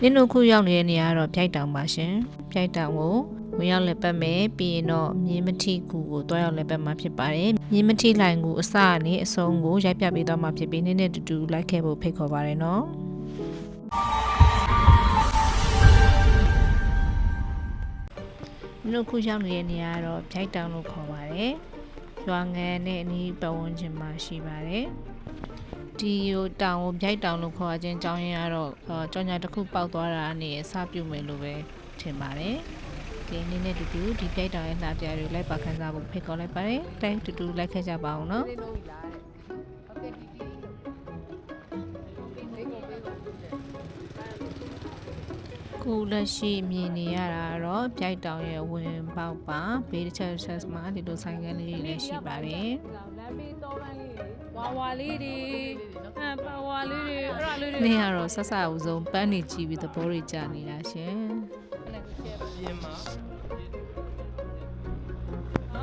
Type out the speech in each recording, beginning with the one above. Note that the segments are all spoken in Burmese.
နင်းတို့ခုရောက်နေတဲ့နေရာကတော့ပြိုက်တောင်ပါရှင်ပြိုက်တောင်ကိုဝင်ရောက်လက်ပတ်မယ်ပြီးရင်တော့မြင်းမထီကူကိုတွားရောက်လက်ပတ်မှာဖြစ်ပါတယ်မြင်းမထီလိုင်ကူအစကနေအဆုံးကိုရိုက်ပြပေးသွားမှာဖြစ်ပြီးနင်းနဲ့တူတူလိုက်ခဲ့ဖို့ဖိတ်ခေါ်ပါတယ်နော်နင်းတို့ခုရောက်နေတဲ့နေရာကတော့ပြိုက်တောင်လို့ခေါ်ပါတယ် ရွာငန်းနဲ့အနီးပတ်ဝန်းကျင်မှာရှိပါတယ်ဒီဟိုတောင်ကိုပြိုက်တောင်လို့ခေါ်ခြင်းအကြောင်းရင်းကတော့အော်ကြောင်ညာတစ်ခုပေါက်သွားတာအနေနဲ့အစပြုမယ်လို့ပဲထင်ပါတယ်ဒီနေ့နဲ့တူတူဒီပြိုက်တောင်ရဲ့လှပြတွေလိုက်ပါခန်းစားဖို့ဖိတ်ခေါ်လိုက်ပါတယ်တိုင်းတူတူလိုက်ခဲ့ကြပါအောင်နော် ခုလက်ရှိမြင်နေရတာကတော့ပြိုက်တောင်ရဲ့ဝင်ပေါက်ပါဘေးတစ်ချက်တစ်ချက်မှာဒီလိုဆိုင်ကန်းလေးတွေလည်းရှိပါတယ်လမ်းဘေးတောပန်းလေးတွေဝါဝါလေးတွေအဲပါဝါလေးတွေအဲ့ဒါလေးတွေနေ့ကတော့ဆက်ဆအုပ်ဆုံးပန်းနေကြည့်ပြီးသဘောတွေကျနေတာရှင်ပြင်းမှာ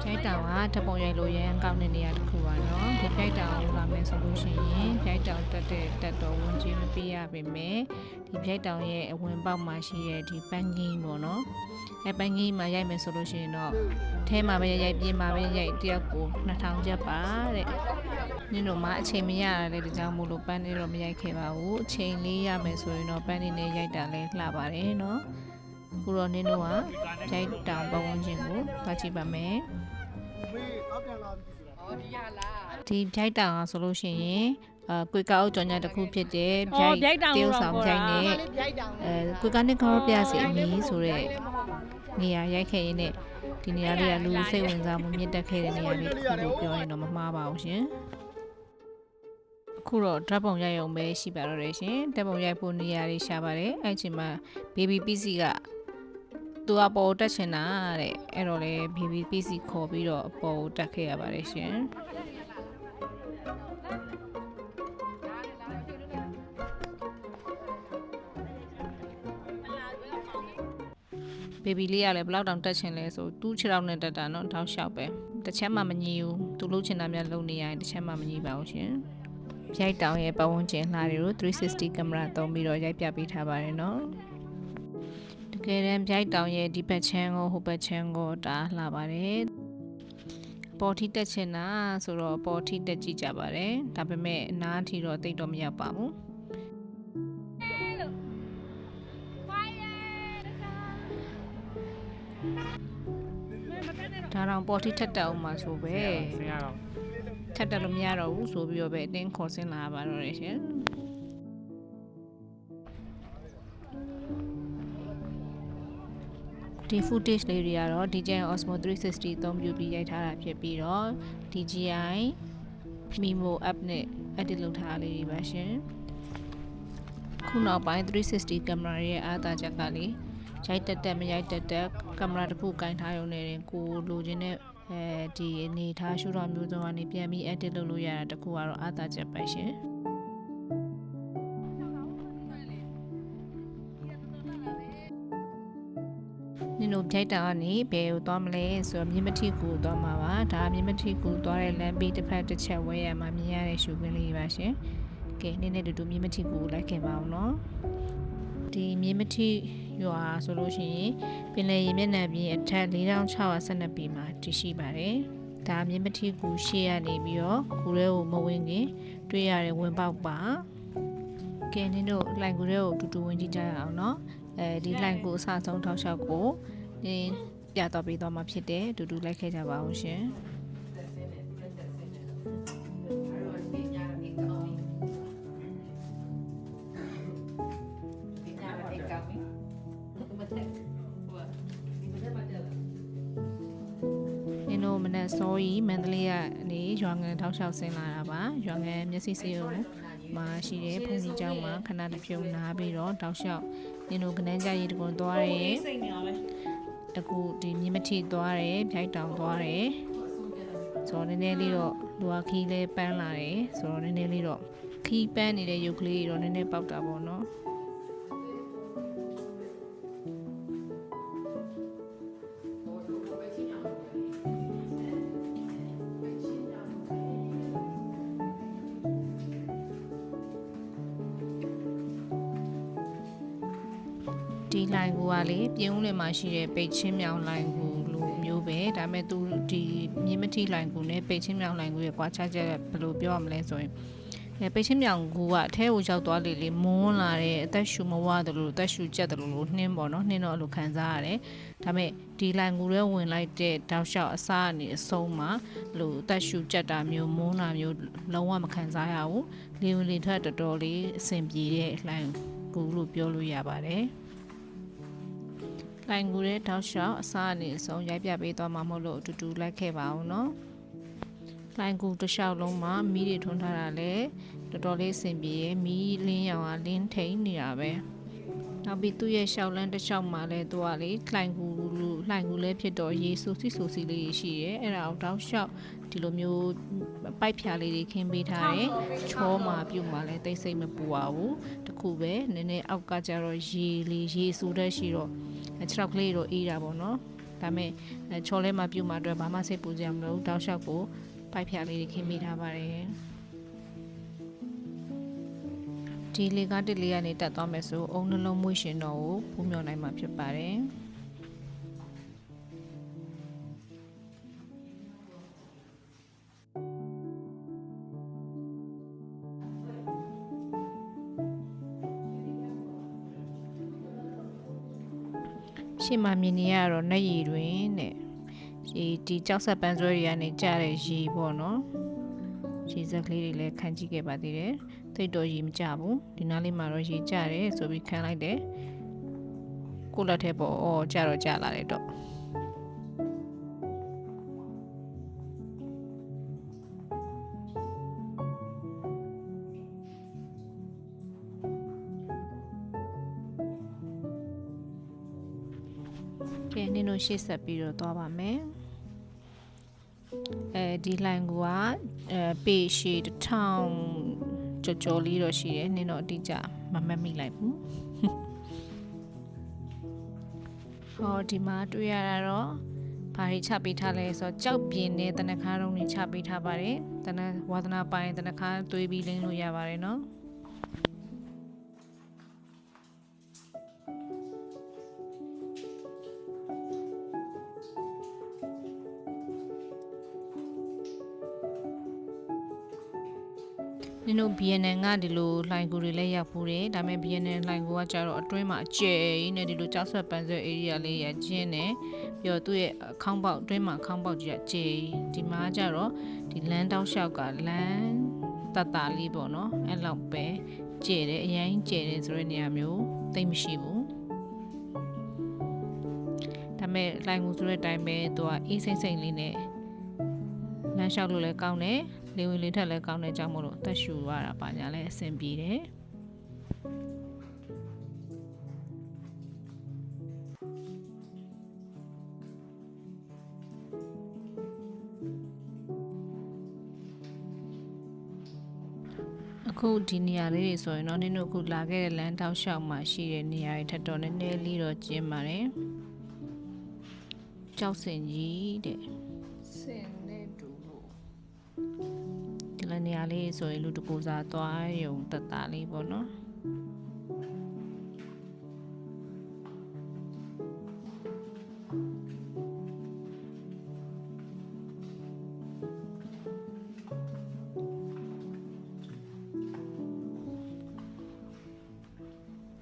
ပြိုက်တောင်ကဓာတ်ပုံရိုက်လို့ရန်ကောင်းတဲ့နေရာတစ်ခုပါနော်ဒီပြိုက်တောင်ကိုလာမယ်ဆိုလို့ရှိရင်ပြိုက်တောင်တက်တဲ့တက်တော်ဝင်ကြီးမပေးရပါမယ်ဒီပြိုက်တောင်ရဲ့အဝင်ပေါက်မှာရှိတဲ့ဒီပန်းကြီးပေါ့နော်အဲပန်းကြီးမှာရိုက်မယ်ဆိုလို့ရှိရင်တော့အဲမှာပဲရိုက်ပြင်မှာပဲရိုက်တယောက်ကို2000ကျပ်ပါတဲ့နင်တို့မှအချိန်မရရတဲ့ဒီကြောင့်မို့လို့ပန်းလေးတော့မရိုက်ခဲ့ပါဘူးအချိန်လေးရမယ်ဆိုရင်တော့ပန်းလေးနဲ့ရိုက်တာလဲလှပါတယ်နော်အခုတော့နင်တို့ကပြိုက်တောင်ပတ်ဝန်းကျင်ကိုသွားကြည့်ပါမယ် ဟောဒီရလားဒီပြိုက်တောင်ကဆိုလို့ရှိရင်အဲကွေကောက်ကြော်ညာတစ်ခုဖြစ်တဲ့ပြိုအော်က်ပြိုက်တောင်တေးလို့ဥတော့ဆောင်ခေါ်ပြိုတာက်နဲ့လေးပြိုက်တောင်အဲကွေကောက်နဲ့ခေါ်ပြစီအမီဆိုတဲ့နေရာရိုက်ခဲ့ရင်းနဲ့ဒီနေရာလေးကလူစိတ်ဝင်စားမှုမြင့်တက်ခဲ့တဲ့နေရာလေးတစ်ခုလို့ပြောရင်တော့မမှားပါဘူးရှင်အခုတော့ဓာတ်ပုံရိုက်ရုံပဲရှိပါတော့တယ်ရှင်ဓာတ်ပုံရိုက်ဖို့နေရာလေးရှာပါတယ်အဲ့ချိန်မှာ baby PC က သူအပေါ်တက်ချင်တာတဲ့အဲ့တော့လေ baby PC ခေါ်ပြီးတော့အပေါ်ကိုတက်ခဲ့ရပါတယ်ရှင်ဘေဘီလေးကလည်းဘယ်လောက်တောင်တက်ချင်လဲဆိုသူ့ခြေထောက်နဲ့တက်တာနော်တောက်လျှောက်ပဲတစ်ချက်မှမညီဘူးသူလှုပ်ချင်တာများလုံနေရရင်တစ်ချက်မှမညီပါဘူးရှင်ရိုက်တောင်ရဲ့ပတ်ဝန်းကျင်လှတွေကို360ကင်မရာသုံးပြီးတော့ရိုက်ပြပေးထားပါတယ်နော် တကယ်တမ်းရိုက်တောင်ရဲ့ဒီဘက်ချမ်းကိုဟိုဘက်ချမ်းကိုဒါလှပါတယ်ပေါ်ထိတက်ချင်တာဆိုတော့ပေါ်ထိတက်ကြည့်ကြပါတယ်ဒါပေမဲ့အနားထီတော့တိတ်တော့မရောက်ပါဘူးဒါတော့ပေါ်ထိထက်တက်အောင်မှာဆိုပဲဆရာတော့ထက်တက်လို့မရတော့ဘူးဆိုပြီးတော့ပဲအတင်းခေါ်ဆင်းလာပါတော့တယ်ရှင် ဒီ footage လေးတွေကတော့ DJI Osmo 360အသုံးပြုပြီးရိုက်ထားတာဖြစ်ပြီးတော့ DJI Mimo app နဲ့ edit လုပ်ထားတာလေးတွေပါရှင်ခုနောက်ပိုင်း360ကင်မရာရဲ့အားသာချက်ကလေရိုက်တက်တက်မရိုက်တက်တက်ကင်မရာတစ်ခုကင်ထားရုံနဲ့တင်ကိုလိုချင်တဲ့အဲဒီအနေထားရှုထောင့်မျိုးစုံကနေပြန်ပြီး edit လုပ်လို့ရတာတစ်ခုကတော့အားသာချက်ပဲရှင် နင်တို့ကြိုက်တာကနေဘယ်ကိုသွားမလဲဆိုတော့မြင်းမထီကူသွားမှာပါဒါမြင်းမထီကူသွားတဲ့လမ်းပြီးတစ်ဖက်တစ်ချက်ဝဲရမှာမြင်ရတဲ့ရှုခင်းလေးပါရှင်ကဲနင်းနဲ့တူတူမြင်းမထီကူကိုလိုက်ခင်ပါအောင်နော်ဒီမြင်းမထီရွာဆိုလို့ရှိရင်ပင်လယ်ရေမျက်နှာပြင်အထက်4612ပေမှာတည်ရှိပါတယ်ဒါမြင်းမထီကူရှေ့ရနေပြီးတော့ကူရဲကိုမဝင်ခင်တွေ့ရတဲ့ဝင်ပေါက်ပါကဲနင်းတို့လိုင်ကူရဲကိုတူတူဝင်ကြည့်ကြရအောင်နော်အဲဒီလိုင်ကူအစဆုံးထောက်လျှောက်ကို နင်းပြတော့ပေးတော့မှာဖြစ်တယ်တူတူလိုက်ခဲ့ကြပါအောင်ရှင်နင်တို့မနဲ့စောကြီးမန္တလေးကနေရွာငံထောက်လျှောက်ဆင်းလာတာပါရွာငံမျက်စိစေးကိုမှာရှိတဲ့ဖုန်ကြီးကျောင်းမှာခဏတစ်ပြုံနားပြီးတော့တောက်လျှောက်နင်တို့ကနန်းကြရီတကွန်သွား တယ်အခုဒီမြင်းမထီသွားတယ်ဖြိုက်တောင်သွားတယ်ဆိုတော့နည်းနည်းလေးတော့လူကခီးလေးပန်းလာတယ်ဆိုတော့နည်းနည်းလေးတော့ခီးပန်းနေတဲ့ရုပ်ကလေးတွေတော့နည်းနည်းပေါက်တာပေါ့နော် ဒီလိုင်ကူကလေပြင်းဦးလင်မှာရှိတဲ့ပိတ်ချင်းမြောင်လိုင်ကူလိုမျိုးပဲဒါပေမဲ့သူဒီမြင်းမတိလိုင်ကူနဲ့ပိတ်ချင်းမြောင်လိုင်ကူရဲ့ကွာခြားချက်ဘယ်လိုပြောရမလဲဆိုရင်အဲပိတ်ချင်းမြောင်ကူကအထဲကိုရောက်သွားလေလေမွန်းလာတဲ့အသက်ရှူမဝတယ်လို့အသက်ရှူကြက်တယ်လို့လို့နှင်းပေါ့နော်နှင်းတော့အဲ့လိုခံစားရတယ်ဒါပေမဲ့ဒီလိုင်ကူရဲဝင်လိုက်တဲ့တောက်လျှောက်အစားအနေအဆုံးမှာအဲ့လိုအသက်ရှူကြက်တာမျိုးမွန်းတာမျိုးလုံးဝမခံစားရဘူးလေဝင်လေထွက်တော်တော်လေးအဆင်ပြေတဲ့လိုင်ကူလို့ပြောလို့ရပါတယ် လိုင်ကူတဲ့တောက်လျှောက်အစားအနေအဆုံးရိုက်ပြပေးသွားမှာမဟုတ်လို့အတူတူလိုက်ခဲ့ပါအောင်နော်လိုင်ကူတစ်လျှောက်လုံးမှာမီးတွေထွန်းထားတာလဲတော်တော်လေးအဆင်ပြေရဲ့မီးလင်းရောင်ကလင်းထိန်နေတာပဲနောက်ပြီးသူ့ရဲ့ရှောက်လန်းတစ်လျှောက်မှာလဲသူကလေလိုင်ကူလူလိုင်ကူလဲဖြစ်တော့ရေဆူစီဆူစီလေးတွေရှိရဲအဲ့ဒါကိုတောက်လျှောက်ဒီလိုမျိုးပိုက်ဖြာလေးတွေခင်းပေးထားတယ်ချောမှာပြုတ်မှာလဲတိတ်ဆိတ်မပူပါဘူးတခုပဲနည်းနည်းအောက်ကကျတော့ရေလေးရေဆူတဲ့ရှိတော့ ခြေထောက်ကလေးတော့အေးတာပေါ့နော်ဒါပေမဲ့အဲချော်လဲမှာပြုတ်မှာအတွက်ဘာမှစိတ်ပူစရာမလိုဘူးတောက်လျှောက်ကိုပိုက်ဖြာလေးတွေခင်းမိထားပါတယ်ဒီလေကားတစ်လေးကနေတက်သွားမယ်ဆိုအုံနှလုံးမွေးရှင်တော်ကိုဖူးမြော်နိုင်မှာဖြစ်ပါတယ် ရှေ့မှာမြင်နေရတော့နှက်ရည်တွင်တဲ့ဒီဒီကြောက်ဆက်ပန်းဆွဲတွေကနေကြတဲ့ရေပေါ့နော်ရေစက်ကလေးတွေလည်းခံကြည့်ခဲ့ပါသေးတယ်သိပ်တော့ရေမကြဘူးဒီနားလေးမှာတော့ရေကြတယ်ဆိုပြီးခံလိုက်တယ်ကိုယ့်လက်ထဲပေါ့အော်ကြတော့ကြလာတယ်တော့ ကဲနင်တို့ရှေ့ဆက်ပြီးတော့သွားပါမယ်အဲဒီလိုင်းကူကအဲပေရှည်တစ်ထောင်ကြော်ကြော်လေးတော့ရှိတယ်နင်တော့အတိအကျမမှတ်မိလိုက်ဘူးဟောဒီမှာတွေ့ရတာတော့ဘာတွေချပေးထားလဲဆိုတော့ကြောက်ပြင်းတဲ့တနခါတုံးတွေချပေးထားပါတယ်တနဝါသနာပိုင်းတနခါသွေးပြီးလင်းလို့ရပါတယ်နော် နင်တို့ BNN ကဒီလိုလှိုင်ကူတွေလည်းရောက်ဖူးတယ်ဒါပေမဲ့ BNN လှိုင်ကူကကြတော့အတွင်းမှာအကျယ်ကြီးနဲ့ဒီလိုကြောက်ဆွဲပန်းဆွဲ area လေးရကျင်းတယ်ပြီးတော့သူ့ရဲ့အခေါင်းပေါက်အတွင်းမှာအခေါင်းပေါက်ကြီးကကျယ်ကြီးဒီမှာကြတော့ဒီလမ်းတောက်လျှောက်ကလမ်းတတလေးပေါ့နော်အဲ့လောက်ပဲကျယ်တယ်အရင်ကျယ်တယ်ဆိုတဲ့နေရာမျိုးသိမ့်မရှိဘူးဒါပေမဲ့လှိုင်ကူဆိုတဲ့အတိုင်းပဲသူကအေးစိမ့်စိမ့်လေးနဲ့လမ်းလျှောက်လို့လည်းကောင်းတယ် လေဝင်လေထက်လည်းကောင်းတဲ့ကြောင့်မို့လို့အသက်ရှူရတာပါညာလည်းအဆင်ပြေတယ်အခုဒီနေရာလေးတွေဆိုရင်တော့နင်တို့အခုလာခဲ့တဲ့လမ်းတောက်လျှောက်မှာရှိတဲ့နေရာတွေထက်တော့နည်းနည်းလေးတော့ကျင်းပါတယ်ကြောက်စင်ကြီးတဲ့ ရာလေးဆိုရင်လူတကူစားသွားရုံတက်တာလေးပေါ့နော်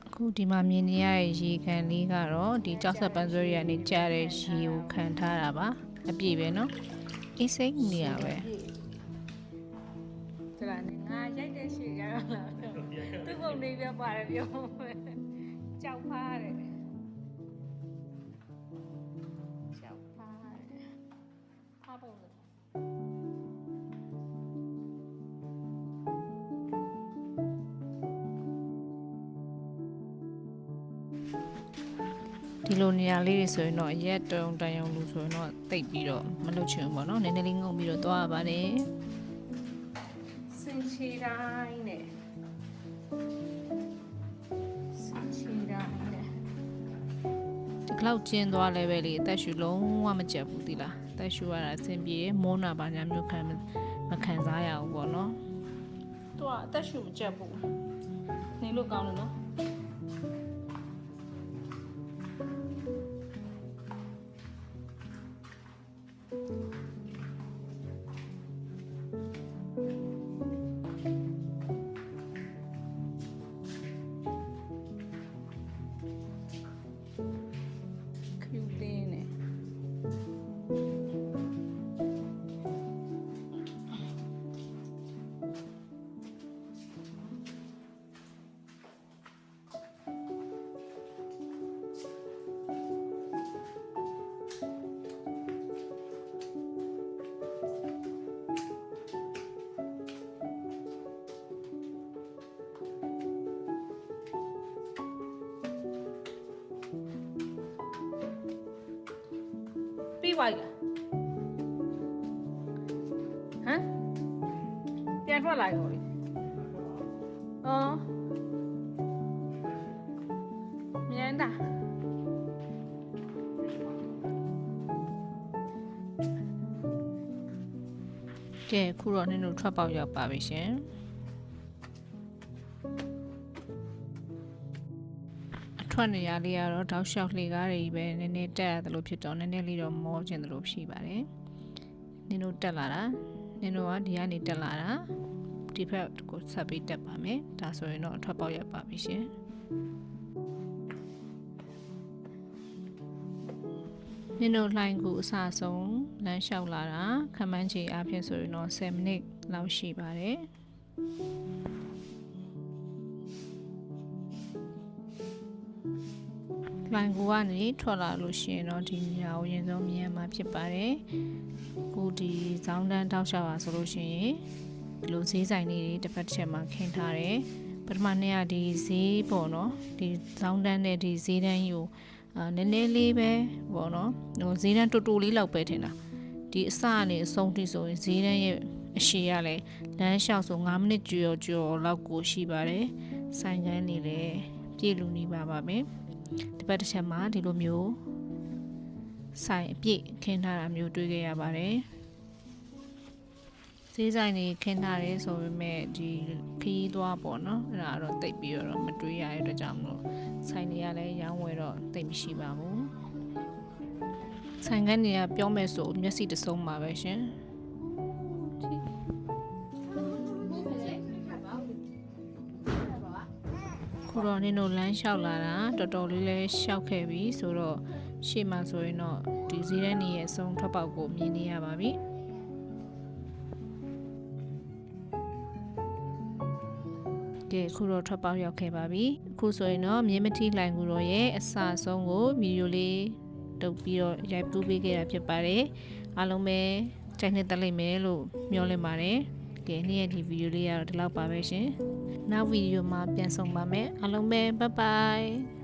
အခုဒီမှာမြင်နေရတဲ့ရေခံလေးကတော့ဒီကြောက်ဆက်ပန်းစွဲတွေကနေကြားတဲ့ရေကိုခံထားတာပါအပြည့်ပဲเนาะအေးစိမ့်နေရပဲ ကျလာနေငါရိုက်တဲ့ရှေ့ရတော့လားသူ့ပုံနေပြပါတယ်ပြောကြောက်ဖားတယ်ကြောက်ဖားတယ်ဖားပုံလို့ဒီလိုနေရာလေးတွေဆိုရင်တော့ရက်တုံတန်ယုံလူဆိုရင်တော့တိတ်ပြီးတော့မလုပ်ချင်ဘူးပေါ့နော်နည်းနည်းလေးငုံပြီးတော့သွားရပါတယ်စင် ချီတိုင်းနဲ့စင်ချီတိုင်းနဲ့ဒီကလောက်ကျင်းသွားလဲပဲလေအသက်ရှူလုံးဝမကြက်ဘူးသီလားအသက်ရှူရတာအဆင်ပြေတယ်မိုးနာပါညာမျိုးခံမခံစားရဘူးပေါ့နော်သူကအသက်ရှူမကြက်ဘူးနေလို့ကောင်းတယ်နော် သွားပြီလားဟမ်ပြန်ထွက်လာရောလေအော်မြန်တာကဲခုတော့နင်တို့ထွက်ပေါက်ရောက်ပါပြီရှင် ထွက်နေရလေးကတော့တောက်လျှောက်လှေကားတွေပဲနည်းနည်းတက်ရတယ်လို့ဖြစ်တော့နည်းနည်းလေးတော့မောကျင်တယ်လို့ဖြစ်ပါတယ်နင်တို့တက်လာတာနင်တို့ကဒီကနေတက်လာတာဒီဘက်ကိုဆက်ပြီးတက်ပါမယ်ဒါဆိုရင်တော့အထွက်ပေါက်ရောက်ပါပြီရှင်နင်တို့လှိုင်းကူအစဆုံးလမ်းလျှောက်လာတာခမန်းချီအဖြစ်ဆိုရင်တော့10မိနစ်လောက်ရှိပါတယ် လိုင်ကူကနေထွက်လာလို့ရှိရင်တော့ဒီနေရာကိုအရင်ဆုံးမြင်ရမှာဖြစ်ပါတယ်။ကိုဒီဇောင်းတန်းတောက်လျှောက်ပါဆိုလို့ရှိရင်ဒီလိုဈေးဆိုင်လေးတွေတစ်ဖက်တစ်ချက်မှာခင်းထားတယ်။ပထမနေ့ကဒီဈေးပေါ့နော်ဒီဇောင်းတန်းနဲ့ဒီဈေးတန်းကြီးကိုအာနည်းနည်းလေးပဲပေါ့နော်ဟိုဈေးတန်းတူတူလေးလောက်ပဲထင်တာဒီအစကနေအဆုံးထိဆိုရင်ဈေးတန်းရဲ့အရှိရလဲလမ်းလျှောက်ဆို9မိနစ်ကျော်ကျော်လောက်ကိုရှိပါတယ်။ဆိုင်ကန်းနေလေပြည့်လူနေပါပါမယ်။ ဒီဘက်တစ်ချက်မှာဒီလိုမျိုးဆိုင်အပြည့်ခင်းထားတာမျိုးတွေ့ခဲ့ရပါတယ်ဈေးဆိုင်တွေခင်းထားတယ်ဆိုပေမဲ့ဒီခီးသွားပေါ့နော်အဲ့ဒါတော့တိတ်ပြီးတော့မတွေးရတဲ့အတွက်ကြောင့်မလို့ဆိုင်တွေကလည်းရောင်းဝယ်တော့တိတ်မရှိပါဘူးဆိုင်ကန်းတွေကပြောမယ်ဆိုမျက်စိတစ်စုံပါပဲရှင် ခုတော့နင်တို့လမ်းလျှောက်လာတာတော်တော်လေးလဲလျှောက်ခဲ့ပြီဆိုတော့ရှေ့မှာဆိုရင်တော့ဒီဈေးတန်းကြီးရဲ့အဆုံးထွက်ပေါက်ကိုမြင်နေရပါပြီကဲခုတော့ထွက်ပေါက်ရောက်ခဲ့ပါပြီအခုဆိုရင်တော့မြင်းမထီလိုင်ကူတော်ရဲ့အစအဆုံးကိုဗီဒီယိုလေးတုပ်ပြီးတော့ရိုက်ပူးပေးခဲ့တာဖြစ်ပါတယ်အားလုံးပဲကြိုက်နှစ်သက်လိမ့်မယ်လို့မျှော်လင့်ပါတယ်ကဲနေ့ရဲ့ဒီဗီဒီယိုလေးကတော့ဒီလောက်ပါပဲရှင် နောက်ဗီဒီယိုမှာပြန်ဆောင်ပါမယ်အားလုံးပဲဘိုင်ဘိုင်